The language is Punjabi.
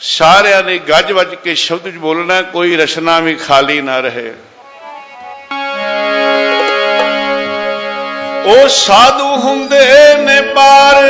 ਸਾਰਿਆਂ ਨੇ ਗੱਜ ਵੱਜ ਕੇ ਸ਼ਬਦ ਚ ਬੋਲਣਾ, ਕੋਈ ਰਚਨਾ ਵੀ ਖਾਲੀ ਨਾ ਰਹੇ। ਉਹ ਸਾਧੂ ਹੁੰਦੇ ਨੇ ਪਾਰ